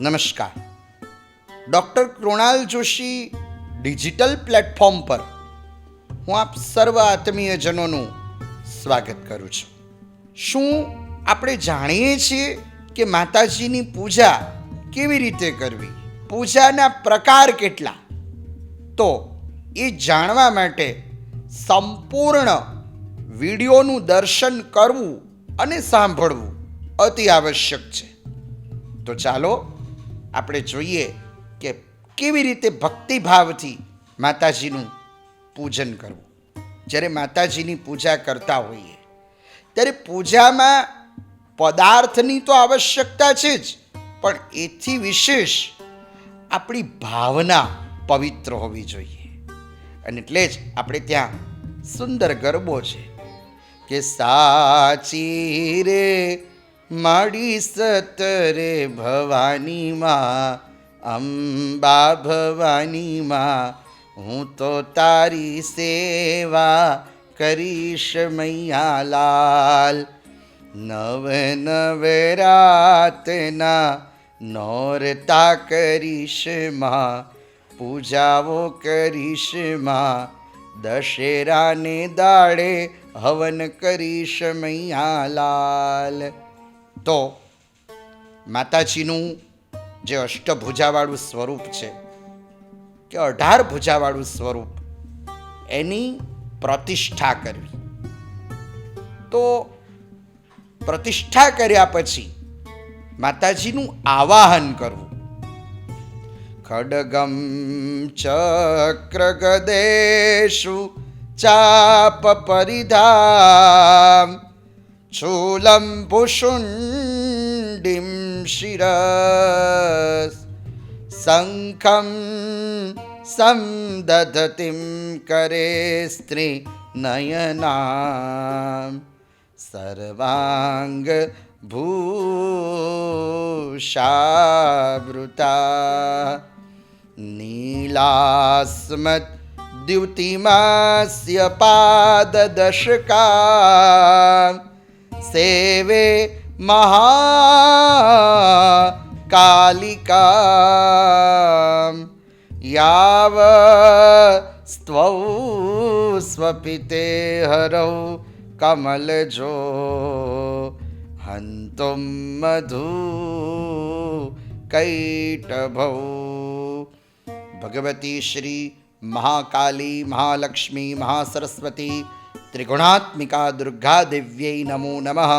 નમસ્કાર. Doctor Krunal Joshi digital platform પર હું આપ સર્વ આત્મીયજનોનું સ્વાગત કરું છું. શું આપણે જાણીએ છીએ કે માતાજીની પૂજા કેવી રીતે કરવી? પૂજાના પ્રકાર કેટલા? તો એ જાણવા માટે સંપૂર્ણ વિડીયોનું દર્શન કરવું અને સાંભળવું અતિ આવશ્યક છે. તો ચાલો આપણે જોઈએ કે કેવી રીતે ભક્તિભાવથી માતાજીનું પૂજન કરવું. જ્યારે માતાજીની પૂજા કરતા હોઈએ, ત્યારે પૂજામાં પદાર્થની તો આવશ્યકતા છે જ, પણ એથી વિશેષ આપણી ભાવના પવિત્ર હોવી જોઈએ. અને એટલે જ આપણે ત્યાં સુંદર ગરબો છે કે સાચી રે માડી સતરે ભવાનીમાં, અંબા ભવાનીમાં, હું તો તારી સેવા કરીશ મૈયા લાલ નવ નવરાતના નોરતા કરીશમાં, પૂજાઓ કરીશમાં, દશેરાને દાડે હવન કરીશ મૈયા લાલ તો માતાજીનું જે અષ્ટભુજાવાળું સ્વરૂપ છે કે અઢાર ભુજાવાળું સ્વરૂપ, એની પ્રતિષ્ઠા કરવી. તો પ્રતિષ્ઠા કર્યા પછી માતાજીનું આવાહન કરવું. ખડગમ ચક્ર ગદેશુ ચાપ પરિધામ छूलम्बुषुण्डिं शिरस् शङ्खं सं दधतिं करे स्त्रिनयना सर्वाङ्गभूषावृता नीलास्मद्द्युतिमास्य पाददशका। सेवे महाकालिका याव यावौ स्वपिते हरौ कमलजो हन्तुं मधु कैटभौ। भगवती श्री महाकाली महालक्ष्मी महासरस्वती ત્રિગુણાત્મિકા દુર્ગા દેવ્યೈ નમો નમઃ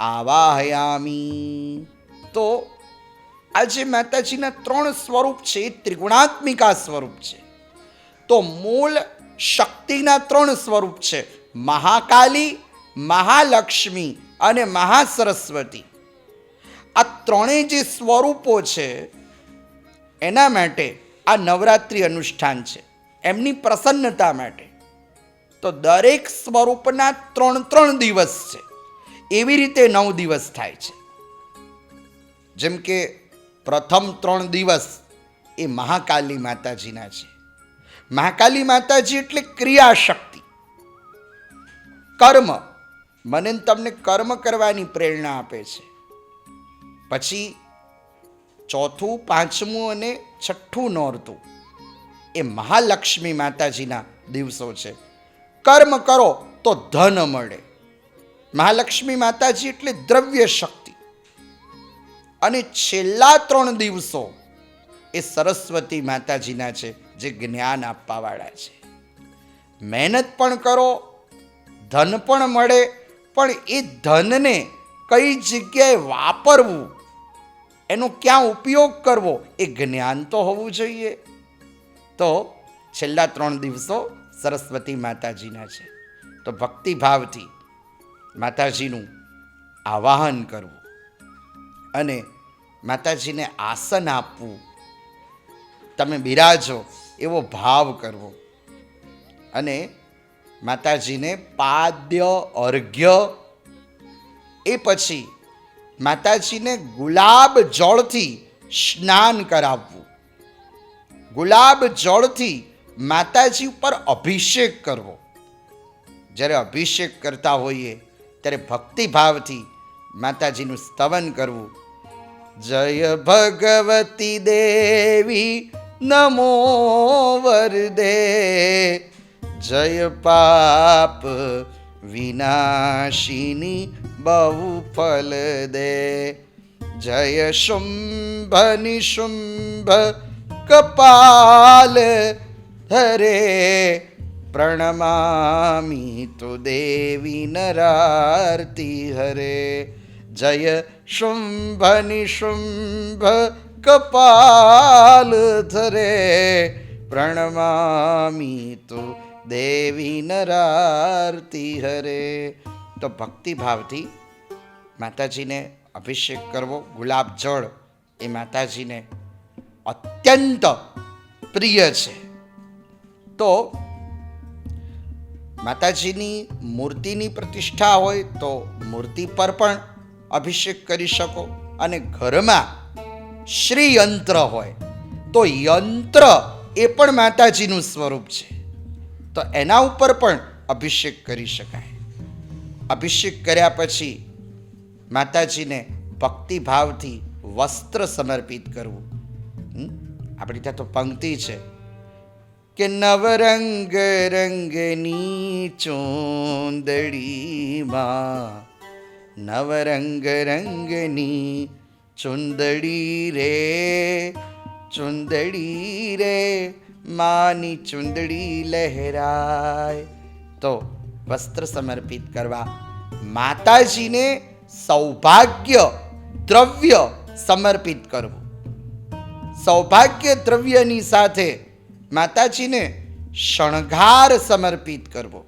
આવાહયામી તો આજે માતાજીના ત્રણ સ્વરૂપ છે એ ત્રિગુણાત્મિકા સ્વરૂપ છે તો મૂળ શક્તિના ત્રણ સ્વરૂપ છે મહાકાલી મહાલક્ષ્મી અને મહાસરસ્વતી આ ત્રણેય જે સ્વરૂપો છે એના માટે આ નવરાત્રિ અનુષ્ઠાન છે એમની પ્રસન્નતા માટે તો દરેક સ્વરૂપના ત્રણ ત્રણ દિવસ છે. એવી રીતે નવ દિવસ થાય છે. જેમ કે પ્રથમ ત્રણ દિવસ એ મહાકાલી માતાજીના છે. મહાકાલી માતાજી એટલે ક્રિયાશક્તિ. કર્મ. મને તમને કર્મ કરવાની પ્રેરણા આપે છે. પછી ચોથું, પાંચમું અને છઠ્ઠું નોરતું એ મહાલક્ષ્મી માતાજીના દિવસો છે. કર્મ કરો તો ધન મળે. મહાલક્ષ્મી માતાજી એટલે દ્રવ્ય શક્તિ. અને છેલ્લા ત્રણ દિવસો એ સરસ્વતી માતાજીના છે, જે જ્ઞાન આપવાવાળા છે. મહેનત પણ કરો, ધન પણ મળે, પણ એ ધનને કઈ જગ્યાએ વાપરવું, એનો ક્યાં ઉપયોગ કરવો, એ જ્ઞાન તો હોવું જોઈએ. તો છેલ્લા ત્રણ દિવસો સરસ્વતી માતાજીના છે. તો ભક્તિભાવથી માતાજીનું આવાહન કરવું અને માતાજીને આસન આપવું. તમે બિરાજો એવો ભાવ કરવો અને માતાજીને પાદ્ય અર્ઘ્ય એ પછી માતાજીને ગુલાબ જળથી સ્નાન કરાવવું. ગુલાબ જળથી માતાજી ઉપર અભિષેક કરવો. જ્યારે અભિષેક કરતા હોઈએ, ત્યારે ભક્તિભાવથી માતાજીનું સ્તવન કરવું. જય ભગવતી દેવી, નમો વરદે. જય પાપ વિનાશિની બહુ ફલ દે. જય શુંભ નિશુંભ કપાલ ધરે પ્રણમામી તુ દેવી નરાર્તી હરે જય શુંભ નિશુંભ કપાલ ધરે પ્રણમામી તુ દેવી નરાર્તી હરે તો ભક્તિભાવથી માતાજીને અભિષેક કરવો, ગુલાબ જળ, એ માતાજીને અત્યંત પ્રિય છે. તો માતાજીની મૂર્તિની પ્રતિષ્ઠા હોય તો મૂર્તિ પર પણ અભિષેક કરી શકો અને ઘરમાં શ્રી યંત્ર હોય તો યંત્ર એ પણ માતાજીનું સ્વરૂપ છે. તો એના ઉપર પણ અભિષેક કરી શકાય. અભિષેક કર્યા પછી માતાજીને ભક્તિભાવથી વસ્ત્ર સમર્પિત કરવું? આપણી ત્યાં તો પંક્તિ છે. કે નવરંગ રંગની ચોંદડીમાં નવરંગ રંગની ચુંદડી રે ચુંદડી રે, માની ચુંદડી લહેરાય. તો વસ્ત્ર સમર્પિત કરવા માતાજીને સૌભાગ્ય દ્રવ્ય સમર્પિત કરવું. સૌભાગ્ય દ્રવ્યની સાથે માતાજીને શણગાર સમર્પિત કરવો.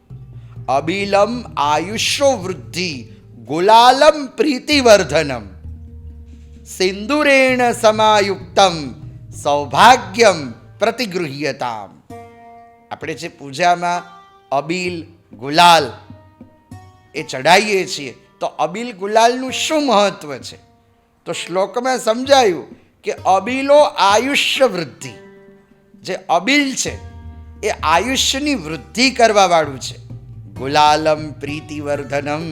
અબિલમ આયુષ્યો વૃદ્ધિ, ગુલાલમ પ્રીતિવર્ધનમ. સિંદુરેણ સમાયુક્તમ, સૌભાગ્યમ પ્રતિગૃહ્યતામ. આપણે જે પૂજામાં અબીલ, ગુલાલ એ ચડાવીએ છીએ, તો અબીલ, ગુલાલનું શું મહત્વ છે? તો શ્લોકમાં સમજાયું કે અબીલો આયુષ્ય વૃદ્ધિ. જે અબીલ છે, એ આયુષ્યની વૃદ્ધિ કરવાવાળું છે. ગુલાલમ પ્રીતિવર્ધનમ.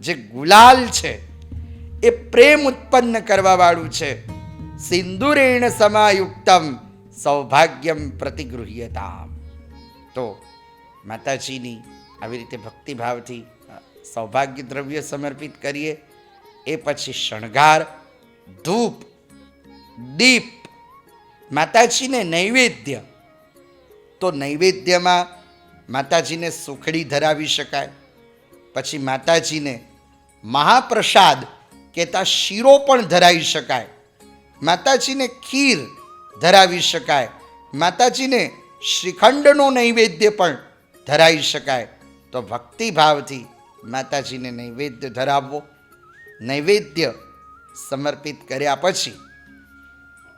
જે ગુલાલ છે, એ પ્રેમ ઉત્પન્ન કરવાવાળું છે. સિંદુરેણ સમાયુક્તમ સૌભાગ્યમ પ્રતિગૃહ્યતા તો માતાજીની આવી રીતે ભક્તિભાવથી સૌભાગ્ય દ્રવ્ય સમર્પિત કરીએ. એ પછી શણગાર, ધૂપ, દીપ માતાજીને નૈવેદ્ય. તો નૈવેદ્યમાં માતાજીને સુખડી ધરાવી શકાય. પછી માતાજીને મહાપ્રસાદ કહેતા શીરો પણ ધરાવી શકાય. માતાજીને ખીર ધરાવી શકાય. માતાજીને શ્રીખંડનો નૈવેદ્ય પણ ધરાવી શકાય. તો ભક્તિભાવથી માતાજીને નૈવેદ્ય ધરાવવો. નૈવેદ્ય સમર્પિત કર્યા પછી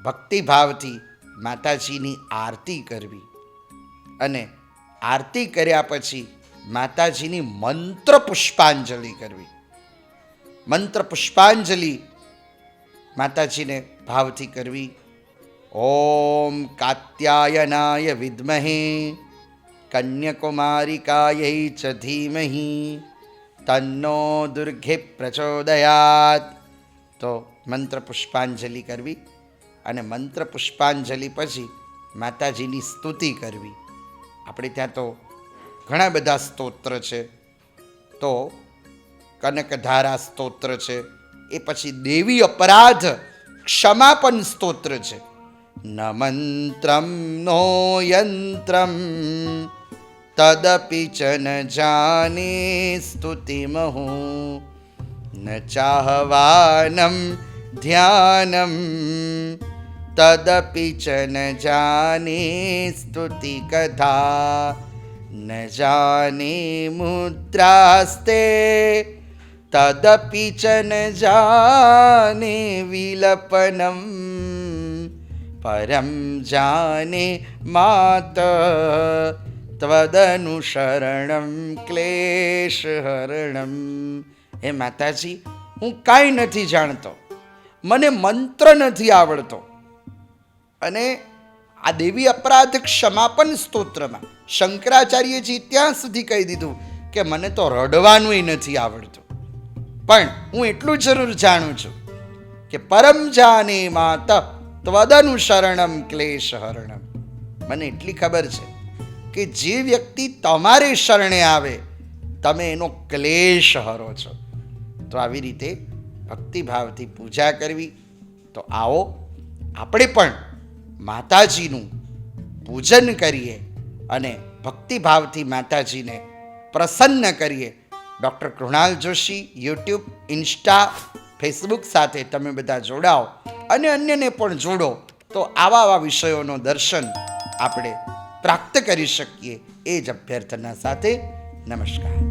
ભક્તિભાવથી માતાજીની આરતી કરવી. અને આરતી કર્યા પછી માતાજીની મંત્ર પુષ્પાંજલિ કરવી. મંત્ર પુષ્પાંજલિ માતાજીને ભાવથી કરવી. ઓમ કાત્યાયનાય વિદ્મહે કન્યાકુમારિકાય ચ ધીમહિ, તન્નો દુર્ઘે પ્રચોદયાત. તો મંત્ર પુષ્પાંજલિ કરવી. અને મંત્ર પુષ્પાંજલિ પછી માતાજીની સ્તુતિ કરવી. આપણે ત્યાં તો ઘણા બધા સ્તોત્ર છે. તો કનકધારા સ્તોત્ર છે. એ પછી દેવી અપરાધ ક્ષમાપન સ્તોત્ર છે. ન મંત્રમ, નો યંત્રમ. તદપિ ચ ન જાને સ્તુતિમહો ન ચાહવાનમ, ધ્યાનમ. તદપિ ચ ન જાને સ્તુતિ કથા ન જાને મુદ્રાસ્તે તદપિ ચ ન જાને વિલપનમ પરમ જાને માત ત્વદનુસરણમ ક્લેશહરણમ હે માતાજી હું કાંઈ નથી જાણતો. મને મંત્ર નથી આવડતો. અને આ દેવી અપરાધ ક્ષમાપન સ્તોત્રમાં. શંકરાચાર્યજી ત્યાં સુધી કહી દીધું કે મને તો રડવાનુંય નથી આવડતું. પણ હું એટલું જરૂર જાણું છું કે પરમ જાને માત ત્વદનુસરણમ ક્લેશ હરણમ મને એટલી ખબર છે કે જે વ્યક્તિ તમારે શરણે આવે, તમે એનો ક્લેશ હરો છો. તો આવી રીતે ભક્તિભાવથી પૂજા કરવી, તો આવો, આપણે પણ માતાજીનું પૂજન કરીએ અને ભક્તિભાવથી માતાજીને પ્રસન્ન કરીએ. Doctor Krunal Joshi, YouTube, Insta, Facebook સાથે તમે બધા જોડાઓ અને અન્યને પણ જોડો. તો આવા આવા વિષયોનો દર્શન આપણે પ્રાપ્ત કરી શકીએ એ જ અભ્યર્થના સાથે. નમસ્કાર.